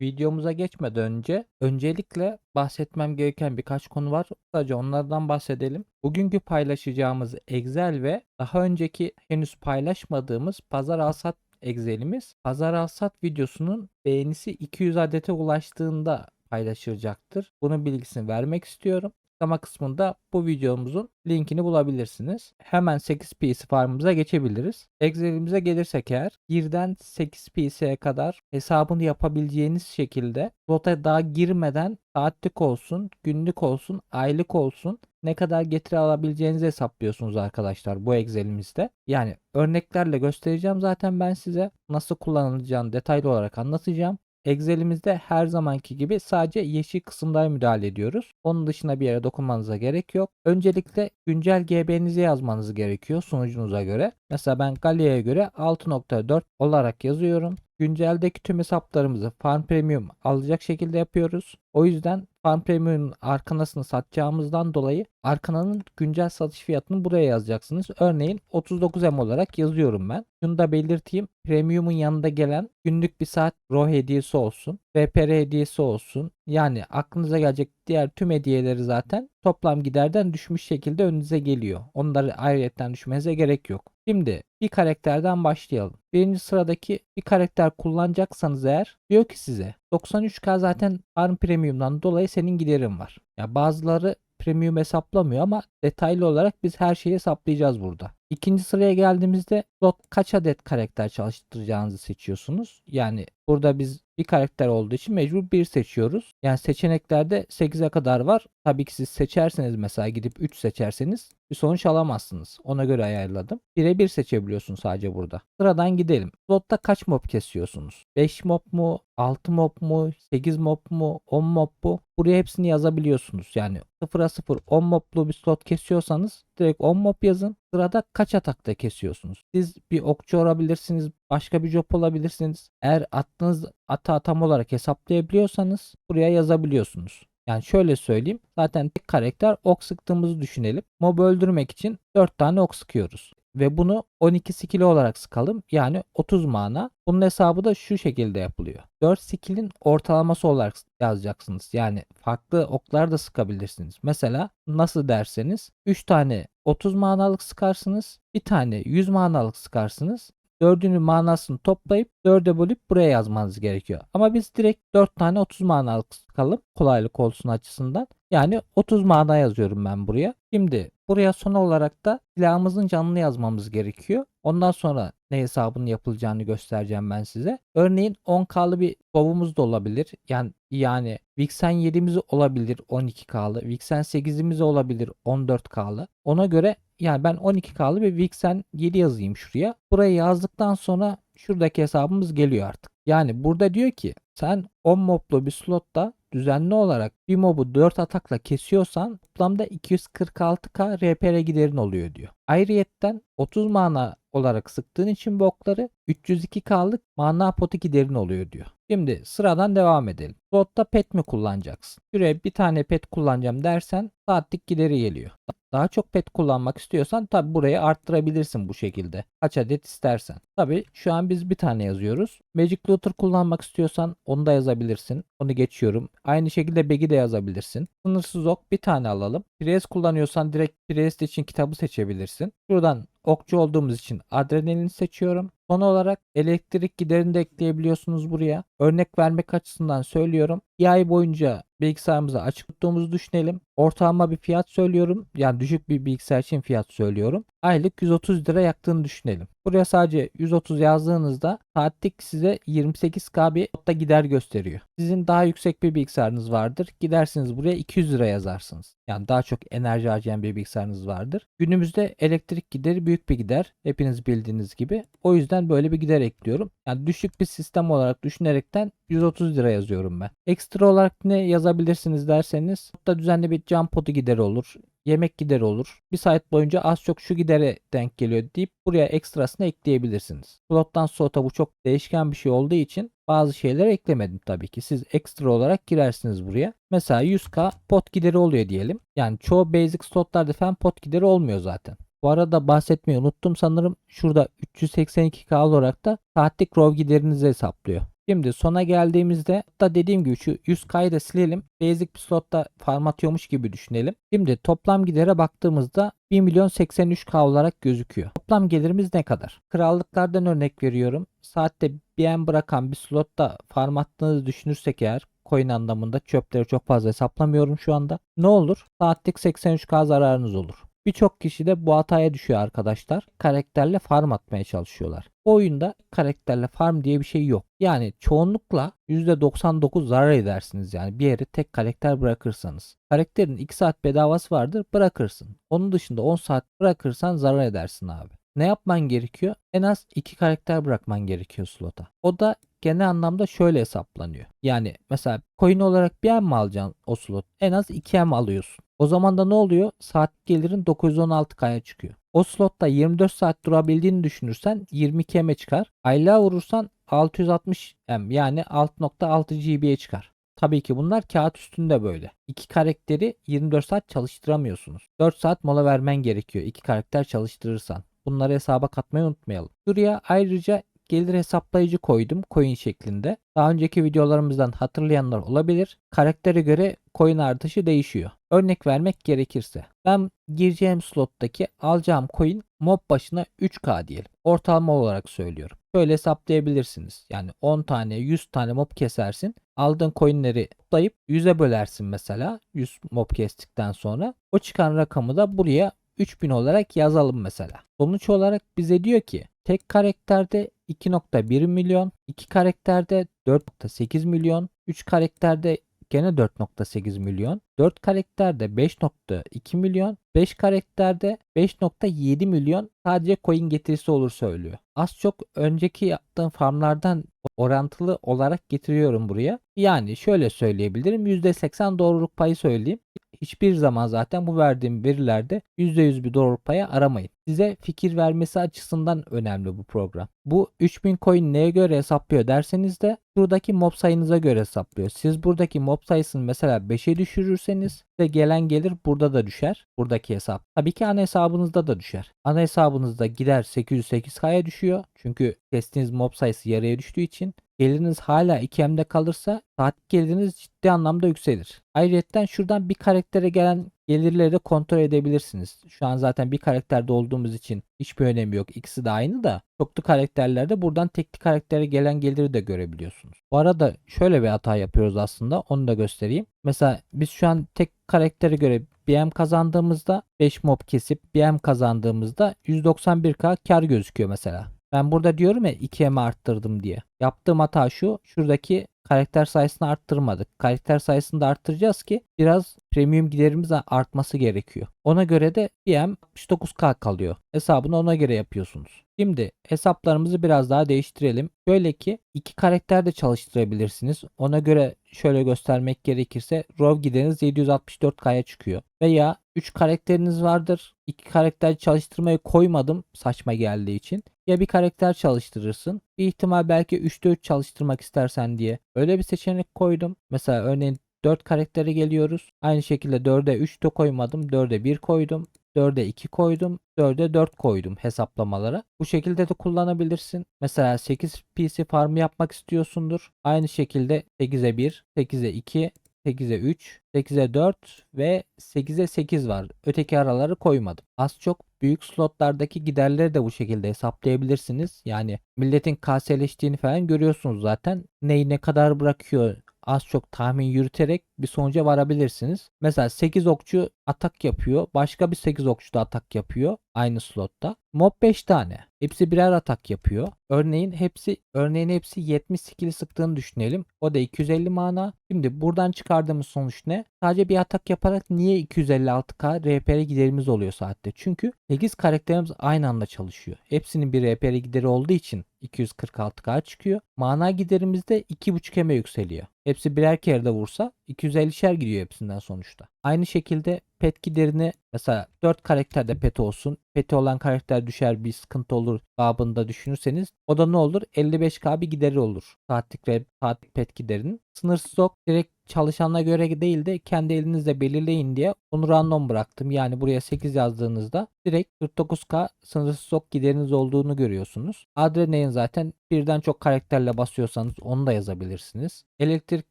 Videomuza geçmeden önce öncelikle bahsetmem gereken birkaç konu var. Sadece onlardan bahsedelim. Bugünkü paylaşacağımız Excel ve daha önceki henüz paylaşmadığımız pazar alsat Excel'imiz pazar alsat videosunun beğenisi 200 adete ulaştığında paylaşılacaktır. Bunun bilgisini vermek istiyorum. Açıklama kısmında bu videomuzun linkini bulabilirsiniz. Hemen 8PC farmımıza geçebiliriz. Excel'imize gelirsek eğer birden 8PC'ye kadar hesabını yapabileceğiniz şekilde rota daha girmeden saatlik olsun, günlük olsun, aylık olsun ne kadar getiri alabileceğinizi hesaplıyorsunuz arkadaşlar bu Excel'imizde. Yani örneklerle göstereceğim zaten ben size nasıl kullanılacağını detaylı olarak anlatacağım. Excel'imizde her zamanki gibi sadece yeşil kısımlara müdahale ediyoruz. Onun dışında bir yere dokunmanıza gerek yok. Öncelikle güncel GB'nizi yazmanız gerekiyor sunucunuza göre. Mesela ben Galia'ya göre 6.4 olarak yazıyorum. Günceldeki tüm hesaplarımızı Farm Premium alacak şekilde yapıyoruz. O yüzden Farm Premium'un arkanasını satacağımızdan dolayı arkananın güncel satış fiyatını buraya yazacaksınız. Örneğin 39M olarak yazıyorum ben. Şunu da belirteyim. Premium'un yanında gelen günlük bir saat RAW hediyesi olsun. VPR hediyesi olsun. Yani aklınıza gelecek diğer tüm hediyeleri zaten toplam giderden düşmüş şekilde önünüze geliyor. Onları ayrıyetten düşmenize gerek yok. Şimdi bir karakterden başlayalım. Birinci sıradaki bir karakter kullanacaksanız eğer diyor ki size 93k zaten Farm Premium'dan dolayı senin giderin var. Ya bazıları premium hesaplamıyor ama detaylı olarak biz her şeyi hesaplayacağız burada. İkinci sıraya geldiğimizde slot kaç adet karakter çalıştıracağınızı seçiyorsunuz. Yani burada biz bir karakter olduğu için mecbur bir seçiyoruz. Yani seçeneklerde 8'e kadar var. Tabii ki siz seçerseniz mesela gidip 3 seçerseniz bir sonuç alamazsınız. Ona göre ayarladım. 1'e 1 seçebiliyorsun sadece burada. Sıradan gidelim. Slotta kaç mob kesiyorsunuz? 5 mob mu? 6 mob mu? 8 mob mu? 10 mob mu? Buraya hepsini yazabiliyorsunuz. Yani 0'a 0 10 moblu bir slot kesiyorsanız direkt 10 mob yazın. Sırada kaç atakta kesiyorsunuz? Siz bir okçu olabilirsiniz. Başka bir job olabilirsiniz. Eğer attığınız ata tam olarak hesaplayabiliyorsanız buraya yazabiliyorsunuz. Yani şöyle söyleyeyim. Zaten tek karakter ok sıktığımızı düşünelim. Mob öldürmek için 4 tane ok sıkıyoruz. Ve bunu 12 skill'i olarak sıkalım. Yani 30 mana. Bunun hesabı da şu şekilde yapılıyor. 4 skill'in ortalaması olarak yazacaksınız. Yani farklı oklar da sıkabilirsiniz. Mesela nasıl derseniz 3 tane 30 manalık sıkarsınız. Bir tane 100 manalık sıkarsınız. Dördünün manasını toplayıp dörde bölüp buraya yazmanız gerekiyor. Ama biz direkt 4 tane 30 manalık sıkalım kolaylık olsun açısından. Yani 30 mana yazıyorum ben buraya. Şimdi buraya son olarak da silahımızın canını yazmamız gerekiyor. Ondan sonra ne hesabının yapılacağını göstereceğim ben size. Örneğin 10K'lı bir bovumuz da olabilir. Yani yani Vixen 7'miz olabilir 12K'lı. Vixen 8'imiz olabilir 14K'lı. Ona göre yani ben 12K'lı bir Vixen 7 yazayım şuraya. Buraya yazdıktan sonra şuradaki hesabımız geliyor artık. Yani burada diyor ki sen 10 moblu bir slotta düzenli olarak bir mobu 4 atakla kesiyorsan toplamda 246k RPR giderin oluyor diyor. Ayrıyetten 30 mana olarak sıktığın için bu okları 302k'lık mana potu giderin oluyor diyor. Şimdi sıradan devam edelim. Slotta pet mi kullanacaksın? Şuraya bir tane pet kullanacağım dersen saatlik gideri geliyor. Daha çok pet kullanmak istiyorsan tabi burayı arttırabilirsin bu şekilde. Kaç adet istersen. Tabi şu an biz bir tane yazıyoruz. Magic Looter kullanmak istiyorsan onu da yazabilirsin. Onu geçiyorum. Aynı şekilde Bag'i de yazabilirsin. Sınırsız ok bir tane alalım. Priest kullanıyorsan direkt Priest için kitabı seçebilirsin. Şuradan okçu olduğumuz için adrenalin seçiyorum. Son olarak elektrik giderini de ekleyebiliyorsunuz buraya. Örnek vermek açısından söylüyorum. Bir ay boyunca bilgisayarımızı açık tuttuğumuzu düşünelim. Ortalama bir fiyat söylüyorum. Yani düşük bir bilgisayar için fiyat söylüyorum. Aylık 130 lira yaktığını düşünelim. Buraya sadece 130 yazdığınızda saatlik size 28k bir gider gösteriyor. Sizin daha yüksek bir bilgisayarınız vardır. Gidersiniz buraya 200 lira yazarsınız. Yani daha çok enerji harcayan bir bilgisayarınız vardır. Günümüzde elektrik gideri büyük bir gider. Hepiniz bildiğiniz gibi. O yüzden böyle bir gider ekliyorum. Yani düşük bir sistem olarak düşünerekten 130 lira yazıyorum ben. Ekstra olarak ne yazabilirsiniz derseniz da düzenli bir cam potu gideri olur. Yemek gideri olur. Bir saat boyunca az çok şu gidere denk geliyor deyip buraya ekstrasını ekleyebilirsiniz. Slottan slota bu çok değişken bir şey olduğu için bazı şeyler eklemedim tabii ki. Siz ekstra olarak girersiniz buraya. Mesela 100k pot gideri oluyor diyelim. Yani çoğu basic slotlarda falan pot gideri olmuyor zaten. Bu arada bahsetmeyi unuttum sanırım. Şurada 382k olarak da saatlik RAW giderinizi hesaplıyor. Şimdi sona geldiğimizde da dediğim gibi şu 100K'yı da silelim. Basic bir slotta farm atıyormuş gibi düşünelim. Şimdi toplam gidere baktığımızda 1 milyon 83K olarak gözüküyor. Toplam gelirimiz ne kadar? Krallıklardan örnek veriyorum. Saatte BM bırakan bir slotta farm attığınızı düşünürsek eğer coin anlamında çöpleri çok fazla hesaplamıyorum şu anda. Ne olur? Saatlik 83K zararınız olur. Birçok kişi de bu hataya düşüyor arkadaşlar. Karakterle farm atmaya çalışıyorlar. Bu oyunda karakterle farm diye bir şey yok. Yani çoğunlukla %99 zarar edersiniz yani bir yere tek karakter bırakırsanız. Karakterin 2 saat bedavası vardır bırakırsın. Onun dışında 10 saat bırakırsan zarar edersin abi. Ne yapman gerekiyor? En az 2 karakter bırakman gerekiyor slota. O da genel anlamda şöyle hesaplanıyor. Yani mesela coin olarak bir M mi alacaksın o slot? En az 2 M alıyorsun. O zaman da ne oluyor? Saat gelirin 916K'ya çıkıyor. O slotta 24 saat durabildiğini düşünürsen 22 M'e çıkar. Aylığa vurursan 660 M yani 6.6 GB'ye çıkar. Tabii ki bunlar kağıt üstünde böyle. İki karakteri 24 saat çalıştıramıyorsunuz. 4 saat mola vermen gerekiyor iki karakter çalıştırırsan. Bunları hesaba katmayı unutmayalım. Buraya ayrıca gelir hesaplayıcı koydum coin şeklinde. Daha önceki videolarımızdan hatırlayanlar olabilir. Karaktere göre coin artışı değişiyor. Örnek vermek gerekirse ben gireceğim slottaki alacağım coin mob başına 3k diyelim. Ortalama olarak söylüyorum. Böyle hesaplayabilirsiniz. Yani 10 tane 100 tane mob kesersin. Aldığın coinleri toplayıp 100'e bölersin mesela. 100 mob kestikten sonra. O çıkan rakamı da buraya 3000 olarak yazalım mesela. Sonuç olarak bize diyor ki tek karakterde 2.1 milyon, 2 karakterde 4.8 milyon, 3 karakterde gene 4.8 milyon, 4 karakterde 5.2 milyon, 5 karakterde 5.7 milyon sadece coin getirisi olur söylüyor. Az çok önceki yaptığım farmlardan orantılı olarak getiriyorum buraya. Yani şöyle söyleyebilirim. %80 doğruluk payı söyleyeyim. Hiçbir zaman zaten bu verdiğim verilerde %100 bir doğruluk payı aramayın. Size fikir vermesi açısından önemli bu program. Bu 3000 coin neye göre hesaplıyor derseniz de buradaki mob sayınıza göre hesaplıyor. Siz buradaki mob sayısını mesela 5'e düşürürseniz size gelen gelir burada da düşer. Buradaki hesap. Tabii ki ana hesabınızda da düşer. Ana hesabınızda gider 808K'ya düşüyor. Çünkü kestiğiniz mob sayısı yarıya düştüğü için geliriniz hala 2M'de kalırsa saatlik geliriniz ciddi anlamda yükselir. Ayrıca şuradan bir karaktere gelen gelirleri de kontrol edebilirsiniz. Şu an zaten bir karakterde olduğumuz için hiçbir önemi yok. İkisi de aynı da çoklu karakterlerde buradan tekli karaktere gelen geliri de görebiliyorsunuz. Bu arada şöyle bir hata yapıyoruz aslında. Onu da göstereyim. Mesela biz şu an tek karaktere göre BM kazandığımızda 5 mob kesip BM kazandığımızda 191k kar gözüküyor mesela. Ben burada diyorum ya 2M arttırdım diye. Yaptığım hata şu. Şuradaki karakter sayısını arttırmadık. Karakter sayısını da arttıracağız ki biraz premium giderimiz artması gerekiyor. Ona göre de BM 69k kalıyor. Hesabını ona göre yapıyorsunuz. Şimdi hesaplarımızı biraz daha değiştirelim. Şöyle ki iki karakter de çalıştırabilirsiniz. Ona göre şöyle göstermek gerekirse RAW gideriniz 764K'ya çıkıyor. Veya 3 karakteriniz vardır. 2 karakter çalıştırmayı koymadım saçma geldiği için. Ya bir karakter çalıştırırsın. Bir ihtimal belki 3'te 3 çalıştırmak istersen diye. Öyle bir seçenek koydum. Mesela örneğin 4 karaktere geliyoruz. Aynı şekilde 4'e 3 de koymadım. 4'e 1 koydum. 4'e 2 koydum. 4'e 4 koydum hesaplamalara. Bu şekilde de kullanabilirsin. Mesela 8 PC farmı yapmak istiyorsundur. Aynı şekilde 8'e 1, 8'e 2, 8'e 3, 8'e 4 ve 8'e 8 var. Öteki araları koymadım. Az çok büyük slotlardaki giderleri de bu şekilde hesaplayabilirsiniz. Yani milletin kaseleştiğini falan görüyorsunuz zaten. Neyi ne kadar bırakıyor az çok tahmin yürüterek bir sonuca varabilirsiniz. Mesela 8 okçu atak yapıyor. Başka bir 8 okçu da atak yapıyor aynı slotta. Mob 5 tane. Hepsi birer atak yapıyor. Örneğin hepsi örneğin hepsi 70 skill sıktığını düşünelim. O da 250 mana. Şimdi buradan çıkardığımız sonuç ne? Sadece bir atak yaparak niye 256k RPR giderimiz oluyor saatte? Çünkü 8 karakterimiz aynı anda çalışıyor. Hepsinin bir RPR gideri olduğu için 246k çıkıyor. Mana giderimiz de 2.5 eme yükseliyor. Hepsi birer kere de vursa 250'şer gidiyor hepsinden sonuçta. Aynı şekilde pet giderini mesela 4 karakterde pet olsun peti olan karakter düşer bir sıkıntı olur babında düşünürseniz o da ne olur? 55k bir gideri olur. Saatlik, re- saatlik pet giderinin. Sınırsız ok direkt çalışanına göre değil de kendi elinizle belirleyin diye onu random bıraktım. Yani buraya 8 yazdığınızda direkt 49k sınırsız ok gideriniz olduğunu görüyorsunuz. Adrenaline zaten birden çok karakterle basıyorsanız onu da yazabilirsiniz. Elektrik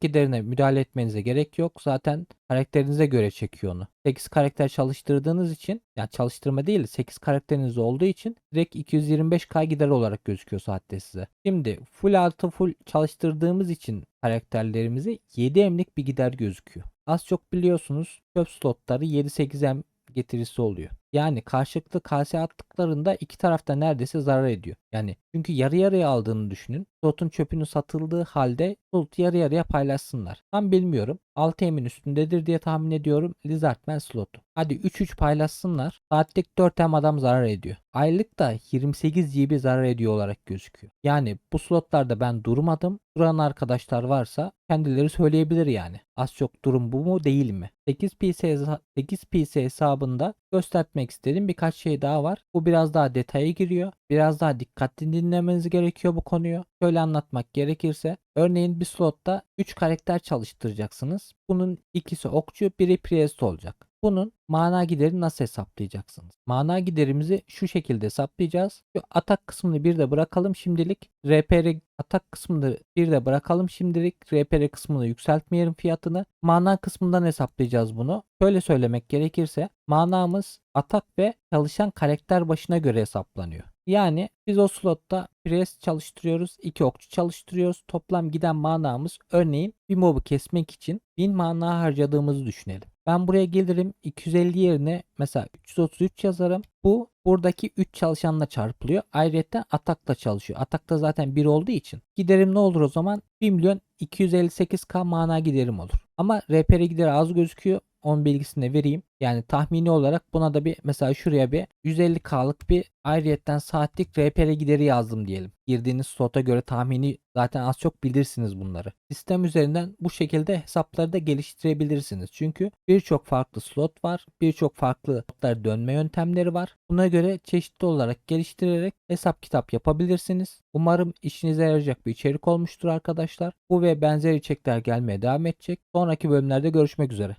giderine müdahale etmenize gerek yok. Zaten karakterinize göre çekiyor onu. 8 karakter çalıştırdığınız için yani çalıştırma değil 8 karakteriniz olduğu için direkt 225k gider olarak gözüküyor saatte size. Şimdi full artı full çalıştırdığımız için karakterlerimizi 7 emlik bir gider gözüküyor. Az çok biliyorsunuz çöp slotları 7-8 em getirisi oluyor. Yani karşılıklı kase attıklarında iki tarafta neredeyse zarar ediyor. Yani çünkü yarı yarıya aldığını düşünün. Slotun çöpünü satıldığı halde slot yarı yarıya paylaşsınlar. Tam bilmiyorum. 6 emin üstündedir diye tahmin ediyorum Lizardman slotu. Hadi 3-3 paylaşsınlar. Saatlik 4 em adam zarar ediyor. Aylık da 28 GB zarar ediyor olarak gözüküyor. Yani bu slotlarda ben durmadım. Duran arkadaşlar varsa kendileri söyleyebilir yani. Az çok durum bu mu değil mi? 8 PC, hesa- 8 PC hesabında göstermek istediğim birkaç şey daha var. Bu biraz daha detaya giriyor. Biraz daha dikkatli dinlemeniz gerekiyor bu konuyu. Şöyle anlatmak gerekirse örneğin bir slotta 3 karakter çalıştıracaksınız. Bunun ikisi okçu, biri priest olacak. Bunun mana gideri nasıl hesaplayacaksınız? Mana giderimizi şu şekilde hesaplayacağız. Şu atak kısmını bir de bırakalım şimdilik. RPR atak kısmını bir de bırakalım şimdilik. RPR kısmını yükseltmeyelim fiyatını. Mana kısmından hesaplayacağız bunu. Şöyle söylemek gerekirse manamız atak ve çalışan karakter başına göre hesaplanıyor. Yani biz o slotta pres çalıştırıyoruz, iki okçu çalıştırıyoruz. Toplam giden manamız örneğin bir mobu kesmek için 1000 mana harcadığımızı düşünelim. Ben buraya gelirim 250 yerine mesela 333 yazarım. Bu buradaki 3 çalışanla çarpılıyor. Ayrıca atakla çalışıyor. Atakta zaten 1 olduğu için. Giderim ne olur o zaman? 1 milyon 258k mana giderim olur. Ama RPR gideri az gözüküyor. Onun bilgisini de vereyim. Yani tahmini olarak buna da bir mesela şuraya bir 150k'lık bir ayrıyetten saatlik RPR gideri yazdım diyelim. Girdiğiniz slota göre tahmini zaten az çok bilirsiniz bunları. Sistem üzerinden bu şekilde hesapları da geliştirebilirsiniz. Çünkü birçok farklı slot var. Birçok farklı slotlar dönme yöntemleri var. Buna göre çeşitli olarak geliştirerek hesap kitap yapabilirsiniz. Umarım işinize yarayacak bir içerik olmuştur arkadaşlar. Bu ve benzer içerikler gelmeye devam edecek. Sonraki bölümlerde görüşmek üzere.